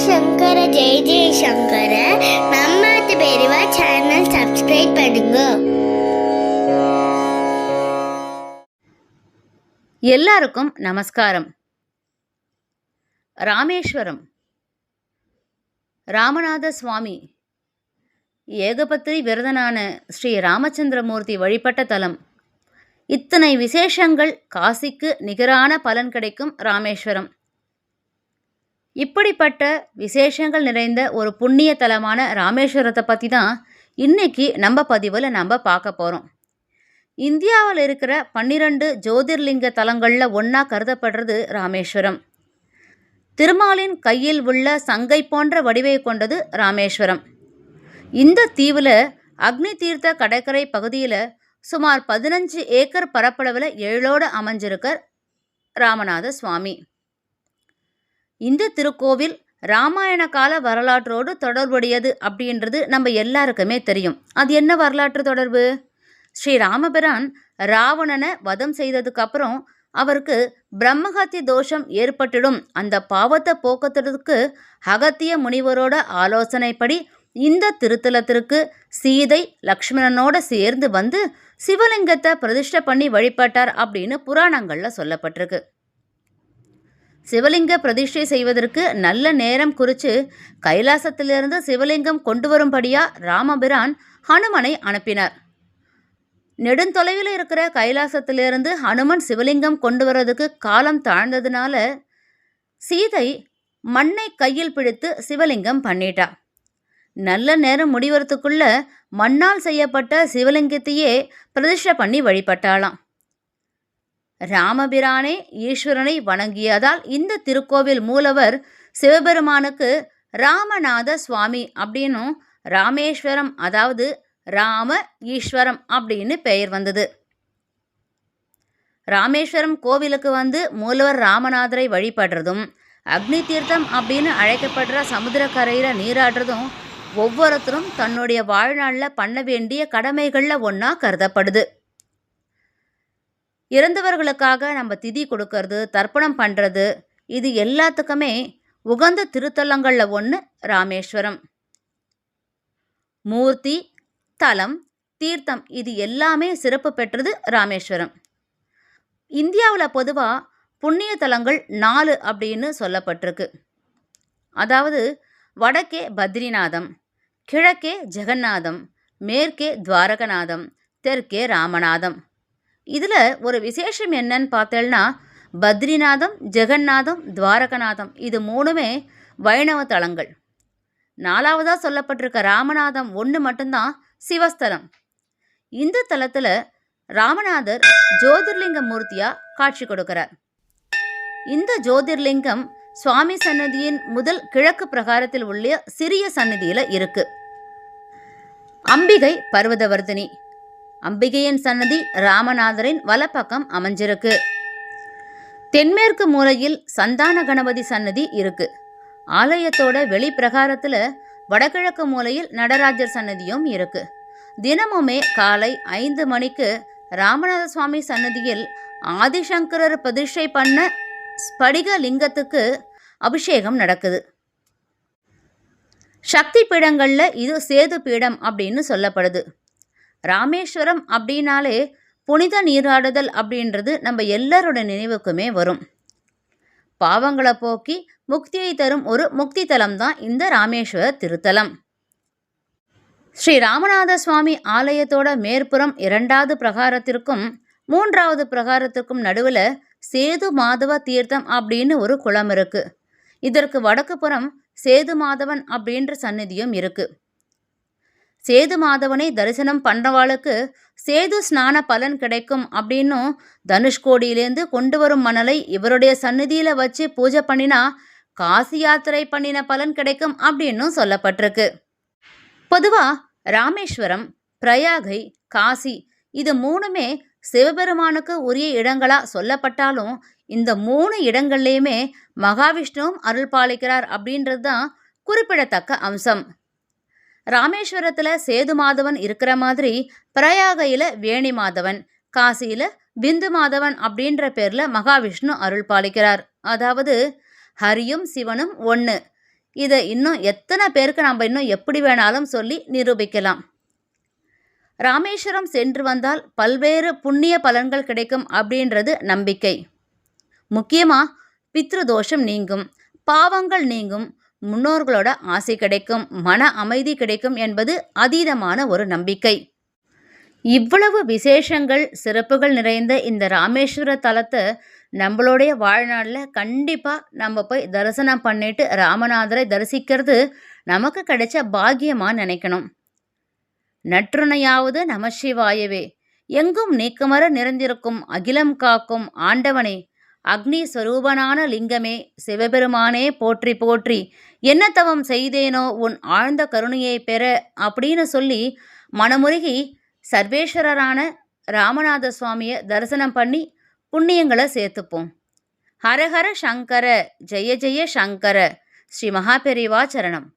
சங்கர ஜெய ஜெய சங்கர மம்மாத்து பெரியவா channel subscribe பண்ணுங்க எல்லாருக்கும் நமஸ்காரம் ராமேஸ்வரம் ராமநாத சுவாமி ஏகபத்திரி விரதனான ஸ்ரீ ராமச்சந்திரமூர்த்தி வழிபட்ட தலம் இத்தனை விசேஷங்கள் காசிக்கு நிகரான பலன் கிடைக்கும் ராமேஸ்வரம் இப்படிப்பட்ட விசேஷங்கள் நிறைந்த ஒரு புண்ணிய தலமான ராமேஸ்வரத்தை பற்றி தான் இன்னைக்கு நம்ம பதிவில் நம்ம பார்க்க போகிறோம் இந்தியாவில் இருக்கிற பன்னிரண்டு ஜோதிர்லிங்க தலங்களில் ஒன்றா கருதப்படுறது ராமேஸ்வரம். திருமாலின் கையில் உள்ள சங்கை போன்ற வடிவை கொண்டது ராமேஸ்வரம். இந்த தீவில் அக்னி தீர்த்த கடற்கரை பகுதியில் சுமார் பதினஞ்சு ஏக்கர் பரப்பளவில் ஏழோடு அமைஞ்சிருக்கார் ராமநாத சுவாமி. இந்த திருக்கோவில் ராமாயண கால வரலாற்றோடு தொடர்புடையது அப்படின்றது நம்ம எல்லாருக்குமே தெரியும். அது என்ன வரலாற்று தொடர்பு? ஸ்ரீ ராமபிரான் ராவணனை வதம் செய்ததுக்கு அப்புறம் அவருக்கு பிரம்மஹத்தி தோஷம் ஏற்பட்டுடும். அந்த பாவத்தை போக்கத்துறதுக்கு அகத்திய முனிவரோட ஆலோசனைப்படி இந்த திருத்தலத்திற்கு சீதை லக்ஷ்மணனோட சேர்ந்து வந்து சிவலிங்கத்தை பிரதிஷ்டை பண்ணி வழிபட்டார் அப்படின்னு புராணங்களில் சொல்லப்பட்டிருக்கு. சிவலிங்க பிரதிஷ்டை செய்வதற்கு நல்ல நேரம் குறித்து கைலாசத்திலிருந்து சிவலிங்கம் கொண்டு வரும்படியா ராமபிரான் ஹனுமனை அனுப்பினார். நெடுந்தொலைவில் இருக்கிற கைலாசத்திலிருந்து ஹனுமன் சிவலிங்கம் கொண்டு வர்றதுக்கு காலம் தாழ்ந்ததுனால சீதை மண்ணை கையில் பிடித்து சிவலிங்கம் பண்ணிட்டா. நல்ல நேரம் முடிவறதுக்குள்ள மண்ணால் செய்யப்பட்ட சிவலிங்கத்தையே பிரதிஷ்டை பண்ணி வழிபட்டாளாம். ராமபிரானே ஈஸ்வரனை வணங்கியதால் இந்த திருக்கோவில் மூலவர் சிவபெருமானுக்கு ராமநாத சுவாமி அப்படின்னும் ராமேஸ்வரம் அதாவது ராம ஈஸ்வரம் அப்படின்னு பெயர் வந்தது. ராமேஸ்வரம் கோவிலுக்கு வந்து மூலவர் ராமநாதரை வழிபடுறதும் அக்னி தீர்த்தம் அப்படின்னு அழைக்கப்படுற சமுத்திரக்கரையில் நீராடுறதும் ஒவ்வொருத்தரும் தன்னுடைய வாழ்நாளில் பண்ண வேண்டிய கடமைகளில் ஒன்றா கருதப்படுது. இறந்தவர்களுக்காக நம்ம திதி கொடுக்கறது தர்ப்பணம் பண்ணுறது இது எல்லாத்துக்குமே உகந்த திருத்தலங்களில் ஒன்று ராமேஸ்வரம். மூர்த்தி தலம் தீர்த்தம் இது எல்லாமே சிறப்பு பெற்றது ராமேஸ்வரம். இந்தியாவில் பொதுவாக புண்ணிய தலங்கள் நாலு அப்படின்னு சொல்லப்பட்டிருக்கு. அதாவது வடக்கே பத்ரிநாதம் கிழக்கே ஜெகநாதம் மேற்கே துவாரகநாதம் தெற்கே ராமநாதம். இதில் ஒரு விசேஷம் என்னன்னு பார்த்தேன்னா பத்ரிநாதம் ஜெகநாதம் துவாரகநாதம். இது மூணுமே வைணவ தலங்கள். நாலாவதாக சொல்லப்பட்டிருக்க ராமநாதம் ஒன்று மட்டும்தான் சிவஸ்தலம். இந்த தலத்தில் ராமநாதர் ஜோதிர்லிங்க மூர்த்தியாக காட்சி கொடுக்கிறார். இந்த ஜோதிர்லிங்கம் சுவாமி சன்னதியின் முதல் கிழக்கு பிரகாரத்தில் உள்ள சிறிய சன்னதியில் இருக்கு. அம்பிகை பர்வதவர்தினி. அம்பிகையின் சன்னதி ராமநாதரின் வலப்பக்கம் அமைஞ்சிருக்கு. தென்மேற்கு மூலையில் சந்தான கணபதி சன்னதி இருக்கு. ஆலயத்தோட வெளிப்பிரகாரத்தில் வடகிழக்கு மூலையில் நடராஜர் சன்னதியும் இருக்கு. தினமுமே காலை ஐந்து மணிக்கு ராமநாத சுவாமி சன்னதியில் ஆதிசங்கரர் பிரதிஷ்டை பண்ண ஸ்படிக லிங்கத்துக்கு அபிஷேகம் நடக்குது. சக்தி பீடங்களில் இது சேது பீடம் அப்படின்னு சொல்லப்படுது. ராமேஸ்வரம் அப்படின்னாலே புனித நீராடுதல் அப்படின்றது நம்ம எல்லாரோட நினைவுக்குமே வரும். பாவங்களை போக்கி முக்தியை தரும் ஒரு முக்தி தலம் தான் இந்த ராமேஸ்வர திருத்தலம். ஸ்ரீ ராமநாத சுவாமி ஆலயத்தோட மேற்புறம் இரண்டாவது பிரகாரத்திற்கும் மூன்றாவது பிரகாரத்திற்கும் நடுவில் சேது மாதவ தீர்த்தம் அப்படின்னு ஒரு குளம் இருக்கு. இதற்கு வடக்கு புறம் சேது மாதவன் அப்படின்ற சந்நிதியும் இருக்குது சேது மாதவனை தரிசனம் பண்ணுறவாளுக்கு சேது ஸ்நான பலன் கிடைக்கும் அப்படின்னும் தனுஷ்கோடியிலேருந்து கொண்டு வரும் மணலை இவருடைய சந்நிதியில் வச்சு பூஜை பண்ணினா காசி யாத்திரை பண்ணின பலன் கிடைக்கும் அப்படின்னும் சொல்லப்பட்டிருக்கு. பொதுவாக ராமேஸ்வரம் பிரயாகை காசி இது மூணுமே சிவபெருமானுக்கு உரிய இடங்களா சொல்லப்பட்டாலும் இந்த மூணு இடங்கள்லையுமே மகாவிஷ்ணுவும் அருள் பாலிக்கிறார் அப்படின்றது தான் குறிப்பிடத்தக்க அம்சம். ராமேஸ்வரத்தில் சேது மாதவன் இருக்கிற மாதிரி பிரயாகையில் வேணி மாதவன் காசியில் பிந்து மாதவன் அப்படின்ற பேரில் மகாவிஷ்ணு அருள் பாலிக்கிறார். அதாவது ஹரியும் சிவனும் ஒன்று இதை இன்னும் எத்தனை பேருக்கு நம்ம இன்னும் எப்படி வேணாலும் சொல்லி நிரூபிக்கலாம். ராமேஸ்வரம் சென்று வந்தால் பல்வேறு புண்ணிய பலன்கள் கிடைக்கும் அப்படின்றது நம்பிக்கை. முக்கியமாக பித்ரு தோஷம் நீங்கும் பாவங்கள் நீங்கும் முன்னோர்களோட ஆசை கிடைக்கும் மன அமைதி கிடைக்கும் என்பது அதீதமான ஒரு நம்பிக்கை. இவ்வளவு விசேஷங்கள் சிறப்புகள் நிறைந்த இந்த ராமேஸ்வர தலத்தை நம்மளுடைய வாழ்நாளில் கண்டிப்பாக நம்ம போய் தரிசனம் பண்ணிட்டு ராமநாதரை தரிசிக்கிறது நமக்கு கிடைச்ச பாக்கியமாக நினைக்கணும். நற்றுணையாவது நமசிவாயவே எங்கும் நீக்கமர நிறைந்திருக்கும் அகிலம் காக்கும் ஆண்டவனே அக்னி ஸ்வரூபனான லிங்கமே சிவபெருமானே போற்றி போற்றி. என்ன தவம் செய்தேனோ உன் ஆழ்ந்த கருணையை பெற அப்படின்னு சொல்லி மனமுருகி சர்வேஸ்வரரான ராமநாத சுவாமியை தரிசனம் பண்ணி புண்ணியங்களை சேர்த்துப்போம். ஹரஹர சங்கர ஜெய ஜெய சங்கர. ஸ்ரீ மகாபெரிவா சரணம்.